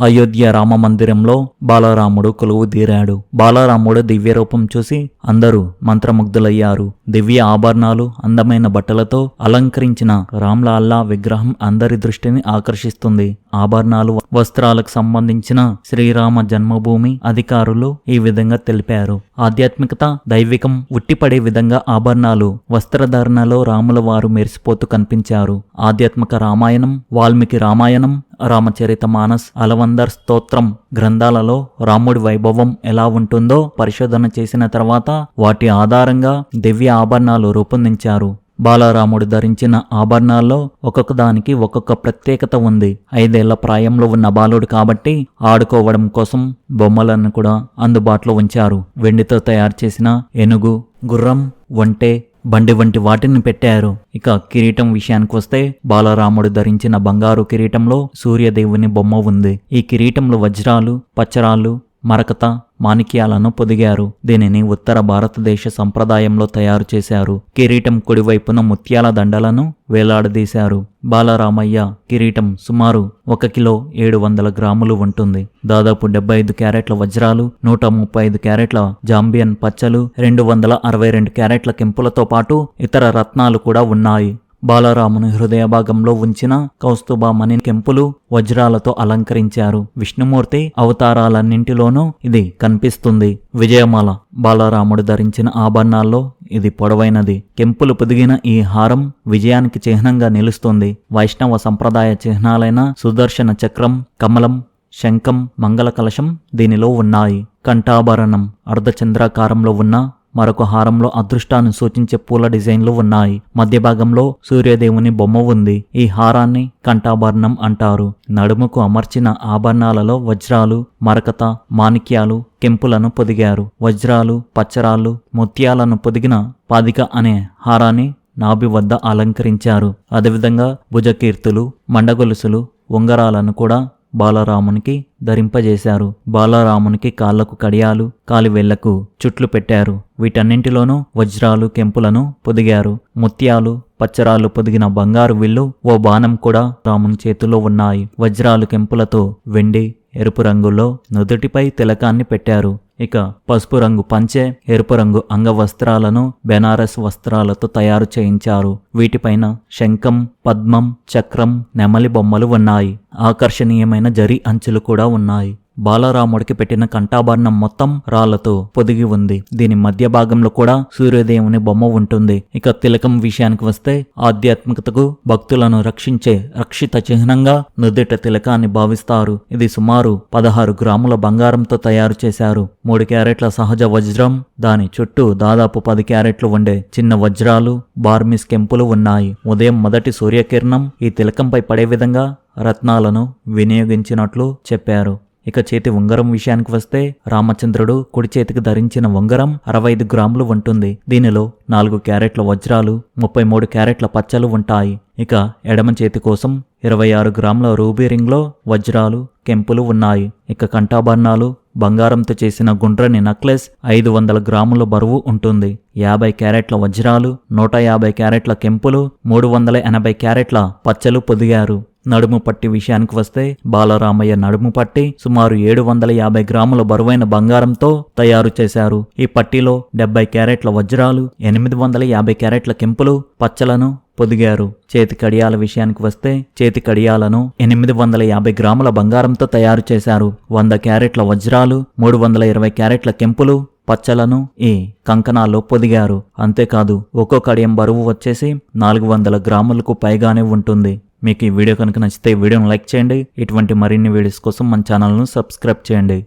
అయోధ్య రామ మందిరంలో బాలరాముడు కొలువు తీరాడు. బాలరాముడు దివ్య రూపం చూసి అందరూ మంత్రముగ్ధులయ్యారు. దివ్య ఆభరణాలు అందమైన బట్టలతో అలంకరించిన రామ్లాల్లా విగ్రహం అందరి దృష్టిని ఆకర్షిస్తుంది. ఆభరణాలు వస్త్రాలకు సంబంధించిన శ్రీరామ జన్మభూమి అధికారులు ఈ విధంగా తెలిపారు. ఆధ్యాత్మికత దైవికం ఉట్టిపడే విధంగా ఆభరణాలు వస్త్రధారణలో రాముల వారు మెరిసిపోతూ కనిపించారు. ఆధ్యాత్మిక రామాయణం వాల్మీకి రామాయణం రామచరిత మానస్ అలవందర్ స్తోత్రం గ్రంథాలలో రాముడి వైభవం ఎలా ఉంటుందో పరిశోధన చేసిన తర్వాత వాటి ఆధారంగా దివ్య ఆభరణాలు రూపొందించారు. బాలరాముడు ధరించిన ఆభరణాల్లో ఒక్కొక్క దానికి ఒక్కొక్క ప్రత్యేకత ఉంది. ఐదేళ్ళ ప్రాయంలో ఉన్న బాలుడు కాబట్టి ఆడుకోవడం కోసం బొమ్మలను కూడా అందుబాటులో ఉంచారు. వెండితో తయారు చేసిన ఏనుగు గుర్రం ఒంటె బండి వంటి వాటిని పెట్టారు. ఇక కిరీటం విషయానికి వస్తే బాలరాముడు ధరించిన బంగారు కిరీటంలో సూర్యదేవుని బొమ్మ ఉంది. ఈ కిరీటంలో వజ్రాలు పచ్చరాళ్ళు మరకత మాణిక్యాలను పొదిగారు. దీనిని ఉత్తర భారతదేశ సంప్రదాయంలో తయారు చేశారు. కిరీటం కుడివైపున ముత్యాల దండలను వేలాడదీశారు. బాలరామయ్య కిరీటం సుమారు ఒక కిలో ఏడు వందల గ్రాములు ఉంటుంది. దాదాపు డెబ్బై ఐదు క్యారెట్ల వజ్రాలు నూట ముప్పై ఐదు క్యారెట్ల జాంబియన్ పచ్చలు రెండు వందల అరవై రెండు క్యారెట్ల కెంపులతో పాటు ఇతర రత్నాలు కూడా ఉన్నాయి. బాలరాముని హృదయ భాగంలో ఉంచిన కౌస్తుభామణి కెంపులు వజ్రాలతో అలంకరించారు. విష్ణుమూర్తి అవతారాలన్నింటిలోనూ ఇది కనిపిస్తుంది. విజయమాల బాలరాముడు ధరించిన ఆభరణాల్లో ఇది పొడవైనది. కెంపులు పొదిగిన ఈ హారం విజయానికి చిహ్నంగా నిలుస్తుంది. వైష్ణవ సంప్రదాయ చిహ్నాలైన సుదర్శన చక్రం కమలం శంఖం మంగళ కలశం దీనిలో ఉన్నాయి. కంఠాభరణం అర్ధచంద్రాకారంలో ఉన్న మరొక హారంలో అదృష్టాన్ని సూచించే పూల డిజైన్లు ఉన్నాయి. మధ్య భాగంలో సూర్యదేవుని బొమ్మ ఉంది. ఈ హారాన్ని కంఠాభరణం అంటారు. నడుముకు అమర్చిన ఆభరణాలలో వజ్రాలు మరకత మాణిక్యాలు కెంపులను పొదిగారు. వజ్రాలు పచ్చరాళ్ళు ముత్యాలను పొదిగిన పాదిక అనే హారాన్ని నాభి వద్ద అలంకరించారు. అదేవిధంగా భుజకీర్తులు మండగొలుసులు ఉంగరాలను కూడా బాలరామునికి ధరింపజేశారు. బాలరామునికి కాళ్ళకు కడియాలు కాలివేళ్ళకు చుట్లు పెట్టారు. వీటన్నింటిలోనూ వజ్రాలు కెంపులను పొదిగారు. ముత్యాలు పచ్చరాలు పొదిగిన బంగారు విల్లు ఓ బాణం కూడా రాముని చేతిలో ఉన్నాయి. వజ్రాలు కెంపులతో వెండి ఎరుపు రంగులో నుదుటిపై తిలకాన్ని పెట్టారు. ఇక పసుపు రంగు పంచె ఎరుపు రంగు అంగవస్త్రాలను బెనారస్ వస్త్రాలతో తయారు చేయించారు. వీటిపైన శంఖం పద్మం చక్రం నెమలి బొమ్మలు ఉన్నాయి. ఆకర్షణీయమైన జరి అంచులు కూడా ఉన్నాయి. బాలరాముడికి పెట్టిన కంఠాభరణం మొత్తం రాళ్ళతో పొదిగి ఉంది. దీని మధ్య భాగంలో కూడా సూర్యదేవుని బొమ్మ ఉంటుంది. ఇక తిలకం విషయానికి వస్తే ఆధ్యాత్మికతకు భక్తులను రక్షించే రక్షిత చిహ్నంగా నుదిట తిలకాన్ని భావిస్తారు. ఇది సుమారు పదహారు గ్రాముల బంగారంతో తయారు చేశారు. మూడు క్యారెట్ల సహజ వజ్రం దాని చుట్టూ దాదాపు పది క్యారెట్లు ఉండే చిన్న వజ్రాలు బార్మిస్ కెంపులు ఉన్నాయి. ఉదయం మొదటి సూర్యకిరణం ఈ తిలకంపై పడే విధంగా రత్నాలను వినియోగించినట్లు చెప్పారు. ఇక చేతి ఉంగరం విషయానికి వస్తే రామచంద్రుడు కుడి చేతికి ధరించిన ఉంగరం అరవై ఐదు గ్రాములు ఉంటుంది. దీనిలో నాలుగు క్యారెట్ల వజ్రాలు ముప్పై మూడు క్యారెట్ల పచ్చలు ఉంటాయి. ఇక ఎడమ చేతి కోసం ఇరవై ఆరు గ్రాముల రూబీ రింగ్లో వజ్రాలు కెంపులు ఉన్నాయి. ఇక కంఠాభరణాలు బంగారంతో చేసిన గుండ్రని నక్లెస్ ఐదు వందల గ్రాముల బరువు ఉంటుంది. యాభై క్యారెట్ల వజ్రాలు నూట యాభై క్యారెట్ల కెంపులు మూడు వందల ఎనభై క్యారెట్ల పచ్చలు పొదిగారు. నడుము పట్టి విషయానికి వస్తే బాలరామయ్య నడుము పట్టి సుమారు ఏడు వందల యాభై గ్రాముల బరువైన బంగారంతో తయారు చేశారు. ఈ పట్టిలో డెబ్బై క్యారెట్ల వజ్రాలు ఎనిమిది వందల యాభై క్యారెట్ల కెంపులు పచ్చలను పొదిగారు. చేతి కడియాల విషయానికి వస్తే చేతి కడియాలను ఎనిమిది వందల యాభై గ్రాముల బంగారంతో తయారు చేశారు. వంద క్యారెట్ల వజ్రాలు మూడు వందల ఇరవై క్యారెట్ల కెంపులు పచ్చలను ఈ కంకణాల్లో పొదిగారు. అంతేకాదు ఒక్కో కడియం బరువు వచ్చేసి నాలుగు వందల గ్రాములకు పైగానే ఉంటుంది. మీకు ఈ వీడియో కనుక నచ్చితే వీడియోను లైక్ చేయండి. ఇటువంటి మరిన్ని వీడియోస్ కోసం మన ఛానల్ను సబ్స్క్రైబ్ చేయండి.